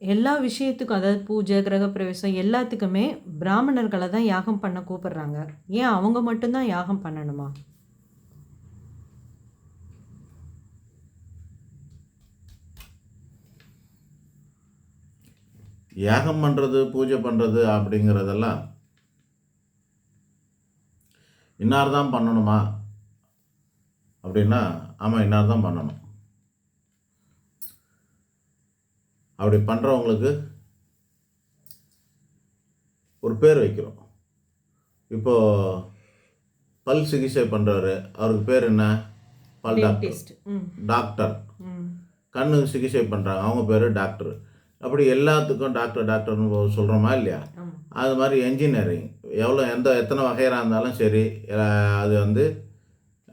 எல்லா விஷயத்துக்கும் அதாவது பூஜை கிரகப்பிரவேசம் எல்லாத்துக்குமே பிராமணர்களை தான் யாகம் பண்ண கூப்பிடுறாங்க. ஏன் அவங்க மட்டும்தான் யாகம் பண்ணணுமா? யாகம் பண்ணுறது பூஜை பண்ணுறது அப்படிங்கிறதெல்லாம் இன்னார் தான் பண்ணணுமா? அப்படின்னா ஆமாம் இன்னார் தான் பண்ணணும். அப்படி பண்ணுறவங்களுக்கு ஒரு பேர் வைக்கிறோம். இப்போது பல் சிகிச்சை பண்ணுறவர் அவருக்கு பேர் என்ன? பல் டாக்டர் டாக்டர் ம். கண்ணு சிகிச்சை பண்ணுறாங்க அவங்க பேர் டாக்டர் அப்படி எல்லாத்துக்கும் டாக்டர் டாக்டர்னு சொல்கிறோமா இல்லையா? அது மாதிரி என்ஜினியரிங் எவ்வளோ எந்த எத்தனை வகையாக இருந்தாலும் சரி அது வந்து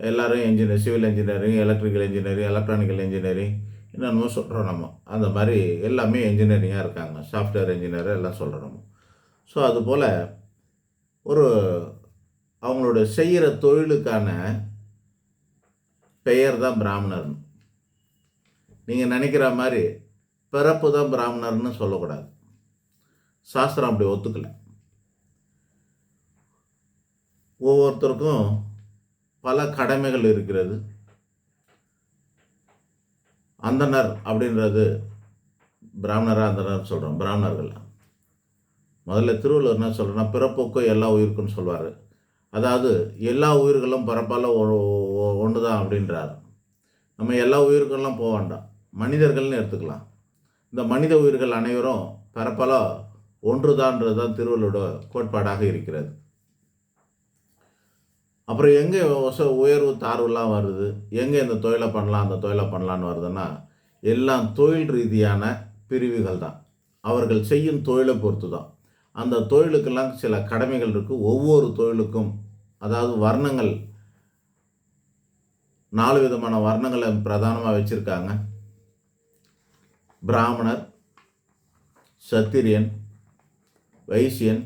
எல்லாரும் engineer civil engineering electrical engineering electronical engineering என்னென்னமோ சொல்கிறோம் நம்ம. அந்த மாதிரி எல்லாமே இன்ஜினியரிங்காக இருக்காங்க. சாஃப்ட்வேர் இன்ஜினியர் எல்லாம் சொல்கிறோம் நம்ம. ஸோ அதுபோல் ஒரு அவங்களோட செய்கிற தொழிலுக்கான பெயர் தான் பிராமணர். நீங்கள் நினைக்கிற மாதிரி பிறப்பு தான் பிராமணர்னு சொல்லக்கூடாது. சாஸ்திரம் அப்படி ஒத்துக்கல. ஒவ்வொருத்தருக்கும் பல கடமைகள் இருக்கிறது. அந்தனர் அப்படின்றது பிராமணராக அந்தனர் சொல்கிறோம் பிராமணர்கள். முதல்ல திருவள்ளுவர் என்ன சொல்கிறேன்னா பிறப்புக்கும் எல்லா உயிருக்கும்னு சொல்வார். அதாவது எல்லா உயிர்களும் பிறப்பால் ஒன்று தான் அப்படின்றார். நம்ம எல்லா உயிர்களும் போக வேண்டாம். மனிதர்கள்னு எடுத்துக்கலாம். இந்த மனித உயிர்கள் அனைவரும் பிறப்பால ஒன்றுதான்றது தான் திருவள்ளுவோட கோட்பாடாக இருக்கிறது. அப்புறம் எங்கே உயர்வு தாழ்வுலாம் வருது? எங்கே இந்த தொழிலை பண்ணலாம் அந்த தொழிலை பண்ணலான்னு வருதுன்னா எல்லாம் தொழில் ரீதியான பிரிவுகள் தான். அவர்கள் செய்யும் தொழிலை பொறுத்து தான் அந்த தொழிலுக்கெல்லாம் சில கடமைகள் இருக்குது ஒவ்வொரு தொழிலுக்கும் அதாவது வர்ணங்கள் நாலு விதமான வர்ணங்களை பிரதானமாக வச்சுருக்காங்க. பிராமணர் சத்திரியன் வைசியன்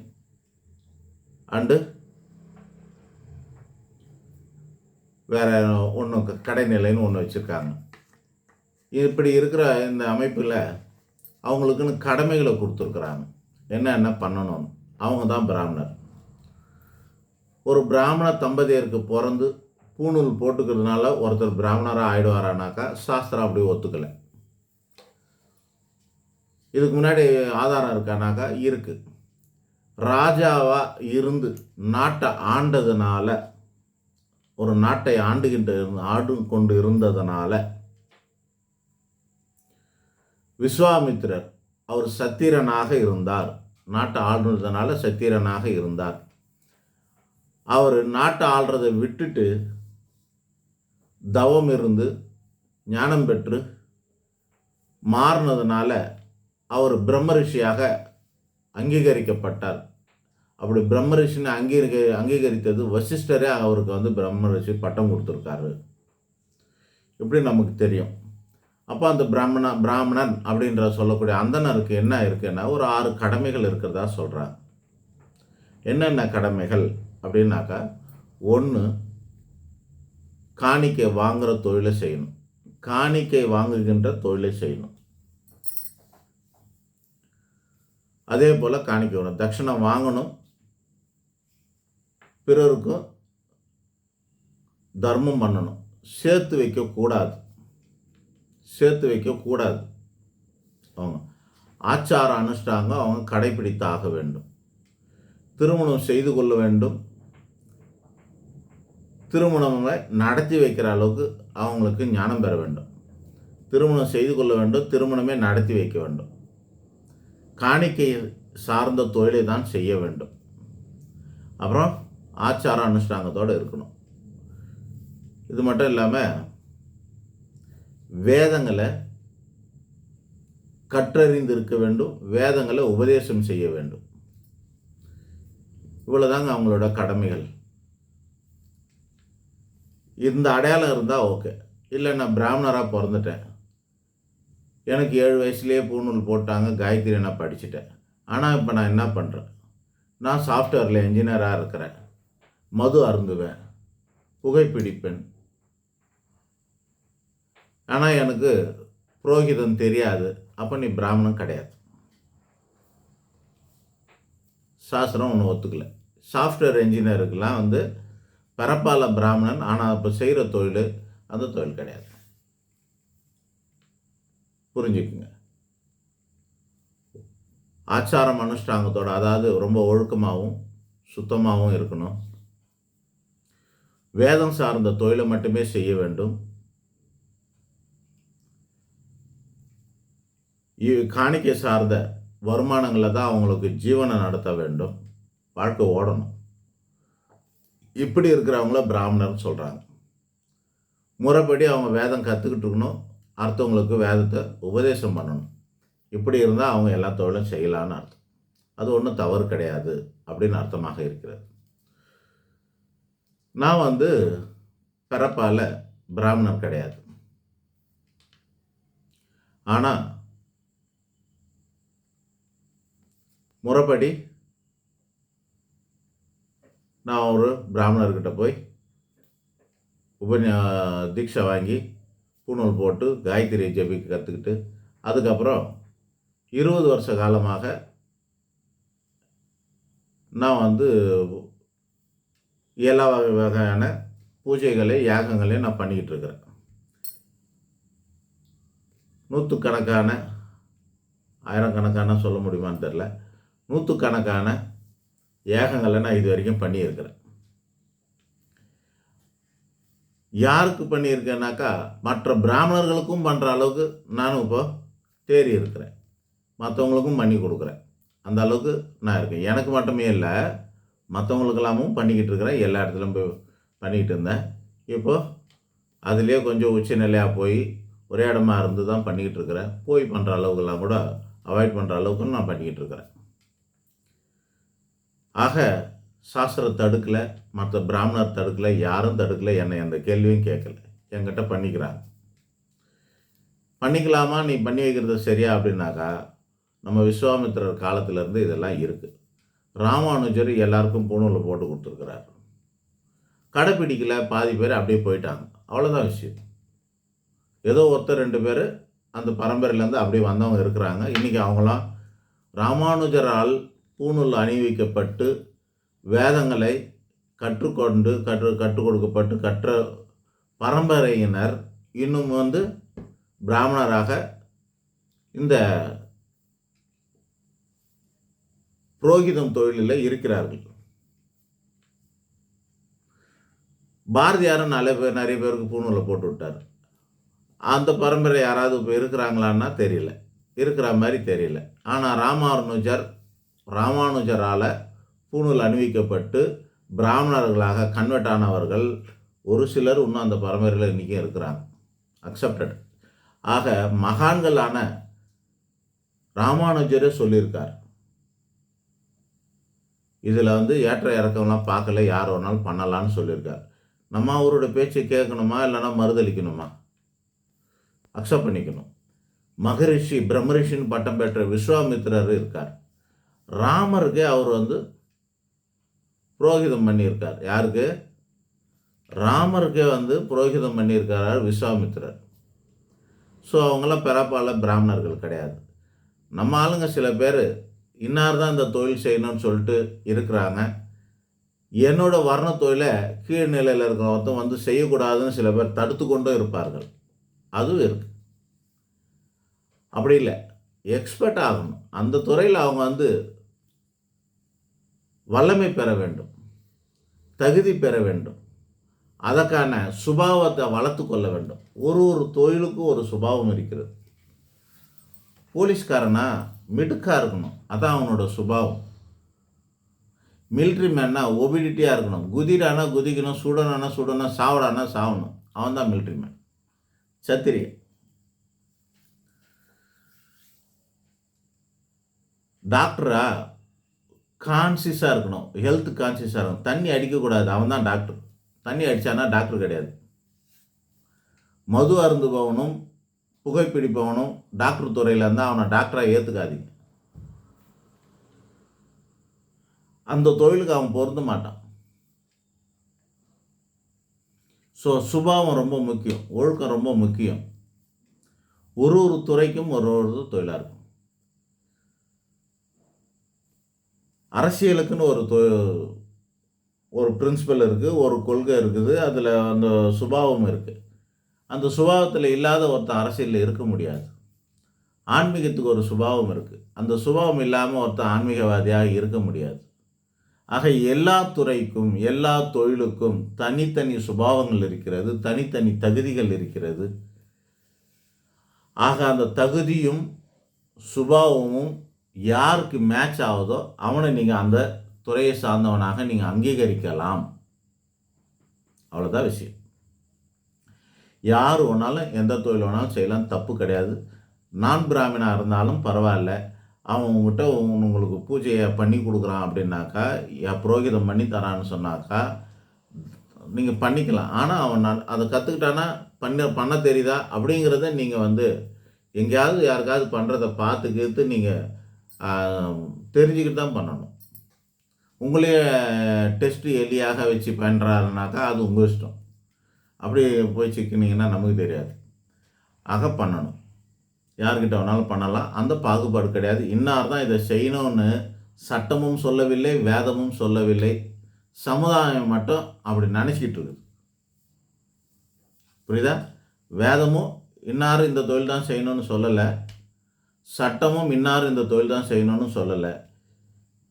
அண்டு வேறு ஒன்று கடைநிலைன்னு ஒன்று வச்சுருக்காங்க. இப்படி இருக்கிற இந்த அமைப்பில் அவங்களுக்குன்னு கடமைகளை கொடுத்துருக்குறாங்க. என்னென்ன பண்ணணும்னு அவங்க தான் பிராமணர். ஒரு பிராமண தம்பதியருக்கு பிறந்து பூணூல் போட்டுக்கிறதுனால ஒருத்தர் பிராமணராக ஆயிடுவாரானாக்கா சாஸ்திரம் அப்படி ஒத்துக்கலை. இதுக்கு முன்னாடி ஆதாரம் இருக்கானாக்கா இருக்குது ராஜாவாக இருந்து நாட்டை ஆண்டதுனால ஒரு நாட்டை ஆண்டுகின்ற ஆண்டு கொண்டு இருந்ததனால விஸ்வாமித்திரர் அவர் சத்திரனாக இருந்தார். நாட்டை ஆளுனதுனால சத்திரனாக இருந்தார். அவர் நாட்டை ஆள்றதை விட்டுட்டு தவம் இருந்து ஞானம் பெற்று மாறினதுனால அவர் பிரம்மரிஷியாக அங்கீகரிக்கப்பட்டார். அப்படி பிரம்ம ரிஷின்னு அங்கீகரி அங்கீகரித்தது வசிஷ்டரே அவருக்கு வந்து பிரம்ம ரிஷி பட்டம் கொடுத்துருக்காரு. இப்படி நமக்கு தெரியும்? அப்போ அந்த பிராமண பிராமணன் அப்படின்ற சொல்லக்கூடிய அந்தனருக்கு என்ன இருக்குன்னா ஒரு ஆறு கடமைகள் இருக்கிறதா சொல்கிறாங்க என்னென்ன கடமைகள் அப்படின்னாக்கா ஒன்று காணிக்கை வாங்குகிற தொழிலை செய்யணும். காணிக்கை வாங்குகின்ற தொழிலை செய்யணும். அதே போல் காணிக்கை வேணும் வாங்கணும். பிறருக்கும் தர்மம் பண்ணணும். சேர்த்து வைக்கக்கூடாது. சேர்த்து வைக்கக்கூடாது. அவங்க ஆச்சார அனுஷ்டாங்க அவங்க கடைபிடித்தாக வேண்டும். திருமணம் செய்து கொள்ள வேண்டும். திருமணங்களை நடத்தி வைக்கிற அளவுக்கு அவங்களுக்கு ஞானம் பெற வேண்டும். திருமணம் செய்து கொள்ள வேண்டும். திருமணமே நடத்தி வைக்க வேண்டும். காணிக்கை சார்ந்த தொழிலை தான் செய்ய வேண்டும். அப்புறம் ஆச்சார அனுஷ்டாங்கத்தோடு இருக்கணும். இது மட்டும் இல்லாமல் வேதங்களை கற்றறிந்திருக்க வேண்டும் வேதங்களை உபதேசம் செய்ய வேண்டும். இவ்வளோதாங்க அவங்களோட கடமைகள். இந்த அடையாளம் இருந்தால் ஓகே. இல்லை நான் பிராமணராக பிறந்துட்டேன். எனக்கு ஏழு வயசுலேயே பூணூல் போட்டாங்க காயத்ரி நான் படிச்சுட்டேன். ஆனால் இப்போ நான் என்ன பண்ணுறேன் நான் சாஃப்ட்வேரில் இன்ஜினியராக இருக்கிறேன். மது அருந்துவேன் புகைப்பிடிப்பேன். ஆனால் எனக்கு புரோகிதம் தெரியாது. அப்போ நீ பிராமணன் கிடையாது. சாஸ்திரம் ஒன்று ஒத்துக்கல. சாஃப்ட்வேர் என்ஜினியருக்கெலாம் வந்து பிறப்பால பிராமணன் ஆனால் இப்போ செய்கிற தொழில் அந்த தொழில் கிடையாது. புரிஞ்சுக்குங்க. ஆச்சாரம் அனுஷ்டாங்கத்தோட அதாவது ரொம்ப ஒழுக்கமாகவும் சுத்தமாகவும் இருக்கணும். வேதம் சார்ந்த தொழிலை மட்டுமே செய்ய வேண்டும். இ- காணிக்கை சார்ந்த வருமானங்களை தான் அவங்களுக்கு ஜீவனை நடத்த வேண்டும். வாழ்க்கை ஓடணும். இப்படி இருக்கிறவங்கள பிராமணர்னு சொல்கிறாங்க முறைப்படி அவங்க வேதம் கற்றுக்கிட்டு இருக்கணும். அடுத்தவங்களுக்கு வேதத்தை உபதேசம் பண்ணணும். இப்படி இருந்தால் அவங்க எல்லா தொழிலும் செய்யலான்னு அர்த்தம். அது ஒன்றும் தவறு கிடையாது அப்படின்னு அர்த்தமாக இருக்கிறது. நான் வந்து பிறப்பால் பிராமணர் கிடையாது. ஆனால் முறைப்படி நான் ஒரு பிராமணர்கிட்ட போய் உபன்யா தீட்சை வாங்கி பூணூல் போட்டு காயத்ரி ஜெபிக்க கற்றுக்கிட்டு அதுக்கப்புறம் இருபது வருஷ காலமாக நான் வந்து எல்லா வகை வகையான பூஜைகளை யாகங்களையும் நான் பண்ணிக்கிட்டு இருக்கிறேன். நூற்றுக்கணக்கான ஆயிரக்கணக்கான சொல்ல முடியுமான்னு தெரில நூற்றுக்கணக்கான யாகங்களை நான் இது வரைக்கும் பண்ணியிருக்கிறேன். யாருக்கு பண்ணியிருக்கேன்னாக்கா மற்ற பிராமணர்களுக்கும் பண்ணுற அளவுக்கு நானும் இப்போ தேறி இருக்கிறேன். மற்றவங்களுக்கும் பண்ணி கொடுக்குறேன். அந்த அளவுக்கு நான் இருக்கேன். எனக்கு மட்டுமே இல்லை மற்றவங்களுக்கெல்லாமும் பண்ணிக்கிட்டு இருக்கிறேன் எல்லா இடத்துலையும் போய் பண்ணிக்கிட்டு இருந்தேன். இப்போது அதுலேயே கொஞ்சம் உச்சநிலையாக போய் ஒரே இடமா இருந்து தான் பண்ணிக்கிட்டு இருக்கிறேன் போய் பண்ணுற அளவுக்கெல்லாம் கூட அவாய்ட் பண்ணுற அளவுக்கு நான் பண்ணிக்கிட்டு இருக்கிறேன் ஆக சாஸ்திர தடுக்கலை மற்ற பிராமணர் தடுக்கலை யாரும் தடுக்கலை என்னை எந்த கேள்வியும் கேட்கல. என்கிட்ட பண்ணிக்கிறாங்க. பண்ணிக்கலாமா? நீ பண்ணி வைக்கிறது சரியா அப்படின்னாக்கா நம்ம விஸ்வாமித்திரர் காலத்திலேருந்து இதெல்லாம் இருக்குது ராமானுஜர் எல்லாருக்கும் பூணூலை போட்டு கொடுத்துருக்கிறார். கடைப்பிடிக்கல பாதி பேர் அப்படியே போயிட்டாங்க. அவ்வளோதான் விஷயம். ஏதோ ஒருத்தர் ரெண்டு பேர் அந்த பரம்பரையிலேருந்து அப்படியே வந்தவங்க இருக்கிறாங்க. இன்றைக்கி அவங்களாம் ராமானுஜரால் பூணூல் அணிவிக்கப்பட்டு வேதங்களை கற்றுக்கொண்டு கற்று கற்றுக் கொடுக்கப்பட்டு கற்ற பரம்பரையினர் இன்னும் வந்து பிராமணராக இந்த புரோகிதம் தொழிலில் இருக்கிறார்கள். பாரதியாரும் நிறைய பேர் நிறைய பேருக்கு பூணூலை போட்டு விட்டார். அந்த பரம்பரை யாராவது இப்போ இருக்கிறாங்களான்னா தெரியல. இருக்கிற மாதிரி தெரியல. ஆனால் ராமானுஜர் ராமானுஜரால் பூணூல் அணிவிக்கப்பட்டு பிராமணர்களாக கன்வெர்ட் ஆனவர்கள் ஒரு சிலர் இன்னும் அந்த பரம்பரையில் இன்றைக்கும் இருக்கிறாங்க. அக்செப்டட் ஆக மகான்களான ராமானுஜரே சொல்லியிருக்கார். இதில் வந்து ஏற்ற இறக்கம்லாம் பார்க்கல யார் வேணாலும் பண்ணலான்னு சொல்லியிருக்கார். நம்ம அவரோட பேச்சை கேட்கணுமா இல்லைன்னா மறுதளிக்கணுமா அக்செப்ட் பண்ணிக்கணும். மகரிஷி பிரம்மரிஷின்னு பட்டம் பெற்ற விஸ்வாமித்திரர் இருக்கார். ராமருக்கு அவர் வந்து புரோகிதம் பண்ணியிருக்கார். யாருக்கு? ராமருக்கே வந்து புரோகிதம் பண்ணியிருக்கார் விஸ்வாமித்திரர். ஸோ அவங்களாம் பிறப்பால பிராமணர்கள் கிடையாது. நம்ம ஆளுங்க சில பேர் இன்னார் தான் இந்த தொழில் செய்யணும்னு சொல்லிட்டு இருக்கிறாங்க. என்னோடய வர்ண தொழிலை கீழ்நிலையில் இருக்கிறவங்க வந்து செய்யக்கூடாதுன்னு சில பேர் தடுத்து கொண்டும் இருப்பார்கள். அதுவும் இருக்கு. அப்படி இல்லை. எக்ஸ்பர்ட் ஆகணும். அந்த துறையில் அவங்க வந்து வல்லமை பெற வேண்டும். தகுதி பெற வேண்டும். அதற்கான சுபாவத்தை வளர்த்து கொள்ள வேண்டும். ஒரு ஒரு தொழிலுக்கும் ஒரு சுபாவம் இருக்கிறது. போலீஸ்காரனா மிடுக்காக இருக்கணும். அதான் அவனோட சுபாவம். மிலிட்ரி மேன்னா ஒபிடிட்டியாக இருக்கணும். குதிரானா குதிக்கணும் சுடனானா சுடணும் சாவடானா சாவணும். அவன் தான் மிலிட்ரி மேன் சத்திரிய டாக்டரா கான்சியஸாக இருக்கணும். ஹெல்த் கான்சியஸாக இருக்கணும். தண்ணி அடிக்கக்கூடாது. அவன் தான் டாக்டர் தண்ணி அடித்தானா டாக்டர் கிடையாது. மது அருந்துபவனும் புகைப்பிடிப்பவனும் டாக்டர் துறையில் இருந்தால் அவனை டாக்டராக ஏற்றுக்காதீங்க அந்த தொழிலுக்கு அவன் பொருந்த மாட்டான். ஸோ சுபாவம் ரொம்ப முக்கியம். ஒழுக்கம் ரொம்ப முக்கியம். ஒரு ஒரு துறைக்கும் ஒரு ஒரு தொழிலாக இருக்கும். அரசியலுக்குன்னு ஒரு தொ ஒரு பிரின்சிபல் இருக்குது ஒரு கொள்கை இருக்குது அதில் அந்த சுபாவம் இருக்குது அந்த சுபாவத்தில் இல்லாத ஒருத்தன் அரசியலில் இருக்க முடியாது. ஆன்மீகத்துக்கு ஒரு சுபாவம் இருக்குது அந்த சுபாவம் இல்லாமல் ஒருத்தன் ஆன்மீகவாதியாக இருக்க முடியாது. ஆக எல்லா துறைக்கும் எல்லா தொழிலுக்கும் தனித்தனி சுபாவங்கள் இருக்கிறது தனித்தனி தகுதிகள் இருக்கிறது. ஆக அந்த தகுதியும் சுபாவமும் யாருக்கு மேட்ச் ஆகுதோ அவனை நீங்கள் அந்த துறையை சார்ந்தவனாக நீங்கள் அங்கீகரிக்கலாம். அவ்வளோதான் விஷயம். யார் வேணாலும் எந்த தொழில் வேணாலும் செய்யலாம் தப்பு கிடையாது. நான் பிராமணாக இருந்தாலும் பரவாயில்ல. அவன் உங்ககிட்ட உங்களுக்கு பூஜையை பண்ணி கொடுக்குறான் அப்படின்னாக்கா புரோகிதம் பண்ணி தரான்னு சொன்னாக்கா நீங்கள் பண்ணிக்கலாம். ஆனால் அவன் நான் அதை கற்றுக்கிட்டானா பண்ண பண்ண தெரியுதா? அப்படிங்கிறத நீங்கள் வந்து எங்கேயாவது யாருக்காவது பண்ணுறத பார்த்து கேட்டு நீங்கள் தெரிஞ்சுக்கிட்டு தான் பண்ணணும். உங்களையே டெஸ்ட்டு எலியாக வச்சு பண்ணுறாருனாக்கா அது உங்கள் இஷ்டம். அப்படி போய் சிக்கினீங்கன்னா நமக்கு தெரியாது. ஆக பண்ணணும். யார்கிட்ட வேணாலும் பண்ணலாம். அந்த பாகுபாடு கிடையாது. இன்னார் தான் இதை செய்யணும்னு சட்டமும் சொல்லவில்லை வேதமும் சொல்லவில்லை. சமுதாயம் மட்டும் அப்படி நினச்சிக்கிட்டு இருக்குது. புரியுதா? வேதமும் இன்னார் இந்த தொழில் தான் செய்யணும்னு சொல்லலை. சட்டமும் இன்னார் இந்த தொழில் தான் செய்யணும்னு சொல்லலை.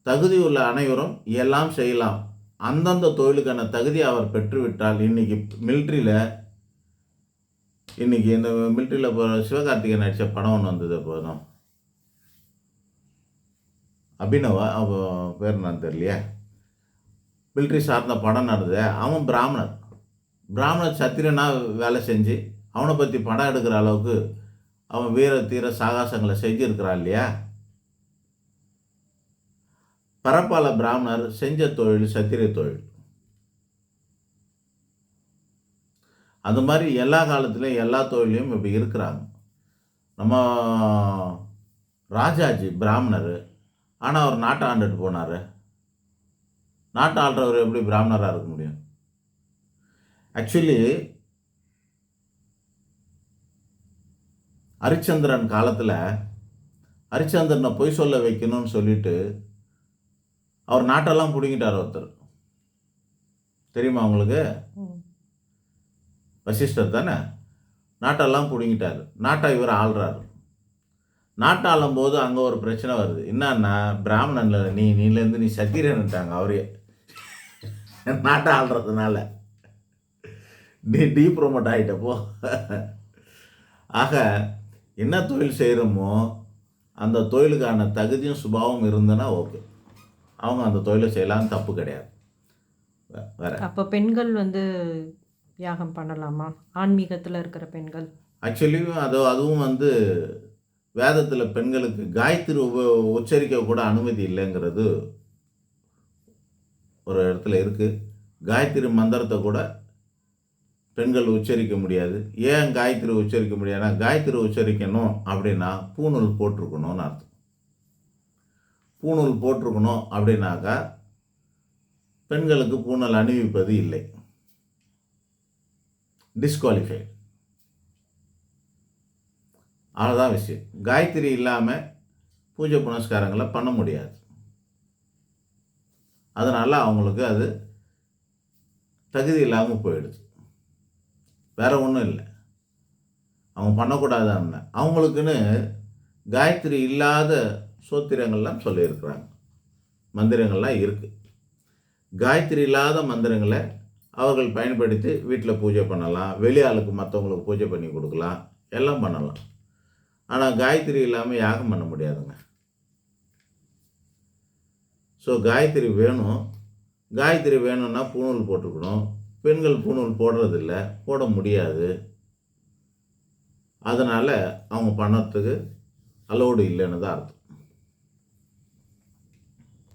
தகுதி உள்ள அனைவரும் எல்லாம் செய்யலாம். அந்தந்த தொழிலுக்கான தகுதி அவர் பெற்றுவிட்டால் இன்றைக்கி மில்ட்ரியில் இன்னைக்கு இந்த மில்ட்ரியில் இப்போ சிவகார்த்திகேயன் நடித்த படம் ஒன்று வந்தது போதும். அபினவா அவன் பேர் நான் தெரியலையே. மில்ட்ரி சார்ந்த படம் நடந்தது. அவன் பிராமணர் பிராமணர் சத்திரனா வேலை செஞ்சு அவனை பற்றி படம் எடுக்கிற அளவுக்கு அவன் வீர தீர சாகசங்களை செஞ்சுருக்கிறான் இல்லையா? பரப்பால பிராமணர் செஞ்ச தொழில் சத்திரிய தொழில். அந்த மாதிரி எல்லா காலத்துலேயும் எல்லா தொழிலையும் இப்போ இருக்கிறாங்க. நம்ம ராஜாஜி பிராமணர் ஆனால் அவர் நாட்டை ஆண்டுட்டு போனார். நாட்டை ஆள்றவர் எப்படி பிராமணராக இருக்க முடியும்? ஆக்சுவலி ஹரிச்சந்திரன் காலத்தில் ஹரிச்சந்திரனை பொய் சொல்ல வைக்கணும்னு சொல்லிட்டு அவர் நாட்டெல்லாம் பிடுங்கிட்டார் ஒருத்தர். தெரியுமா உங்களுக்கு. வசிஷ்டர் தானே? நாட்டெல்லாம் பிடுங்கிட்டாரு. நாட்டை இவர் ஆள்றாரு. நாட்டை ஆளும்போது அங்கே ஒரு பிரச்சனை வருது. என்னன்னா பிராமணன்ல நீ நீலேருந்து நீ சத்திரன்ட்டாங்க அவரே. நாட்டை ஆள்றதுனால. நீ டீ ப்ரோமோட் ஆகிட்ட போ. ஆக என்ன தொழில் செய்கிறோமோ அந்த தொழிலுக்கான தகுதியும் சுபாவம் இருந்ததுன்னா ஓகே. அவங்க அந்த தொழிலை செய்யலாம் தப்பு கிடையாது. வேற. அப்போ பெண்கள் வந்து யாகம் பண்ணலாமா? ஆன்மீகத்தில் இருக்கிற பெண்கள். ஆக்சுவலி அது அதுவும் வந்து வேதத்தில் பெண்களுக்கு காயத்ரி உப உச்சரிக்க கூட அனுமதி இல்லைங்கிறது ஒரு இடத்துல இருக்குது காயத்ரி மந்திரத்தை கூட பெண்கள் உச்சரிக்க முடியாது. ஏன் காயத்ரி உச்சரிக்க முடியாதுன்னா காயத்ரி உச்சரிக்கணும் அப்படின்னா பூணூல் போட்டிருக்கணும்னு அர்த்தம். பூணூல் போட்டிருக்கணும் அப்படின்னாக்கா பெண்களுக்கு பூணல் அணிவிப்பது இல்லை. டிஸ்குவாலிஃபைட் அவ்வளோதான் விஷயம். காயத்ரி இல்லாமல் பூஜை புனஸ்காரங்களை பண்ண முடியாது. அதனால் அவங்களுக்கு அது தகுதி இல்லாமல் போயிடுது. வேறு ஒன்றும் இல்லை. அவங்க பண்ணக்கூடாதான்னு அவங்களுக்குன்னு காயத்ரி இல்லாத சோத்திரங்கள்லாம் சொல்லியிருக்கிறாங்க. மந்திரங்கள்லாம் இருக்குது காயத்ரி இல்லாத மந்திரங்களை அவர்கள் பயன்படுத்தி வீட்டில் பூஜை பண்ணலாம். வெளி ஆளுக்கு மற்றவங்களுக்கு பூஜை பண்ணி கொடுக்கலாம். எல்லாம் பண்ணலாம். ஆனால் காயத்ரி இல்லாமல் யாகம் பண்ண முடியாதுங்க. ஸோ காயத்ரி வேணும். காயத்ரி வேணும்னா பூணூல் போட்டுக்கணும். பெண்கள் பூணூல் போடுறதில்ல. போட முடியாது. அதனால் அவங்க பண்ணத்துக்கு அலோடு இல்லைன்னு தான் அர்த்தம்.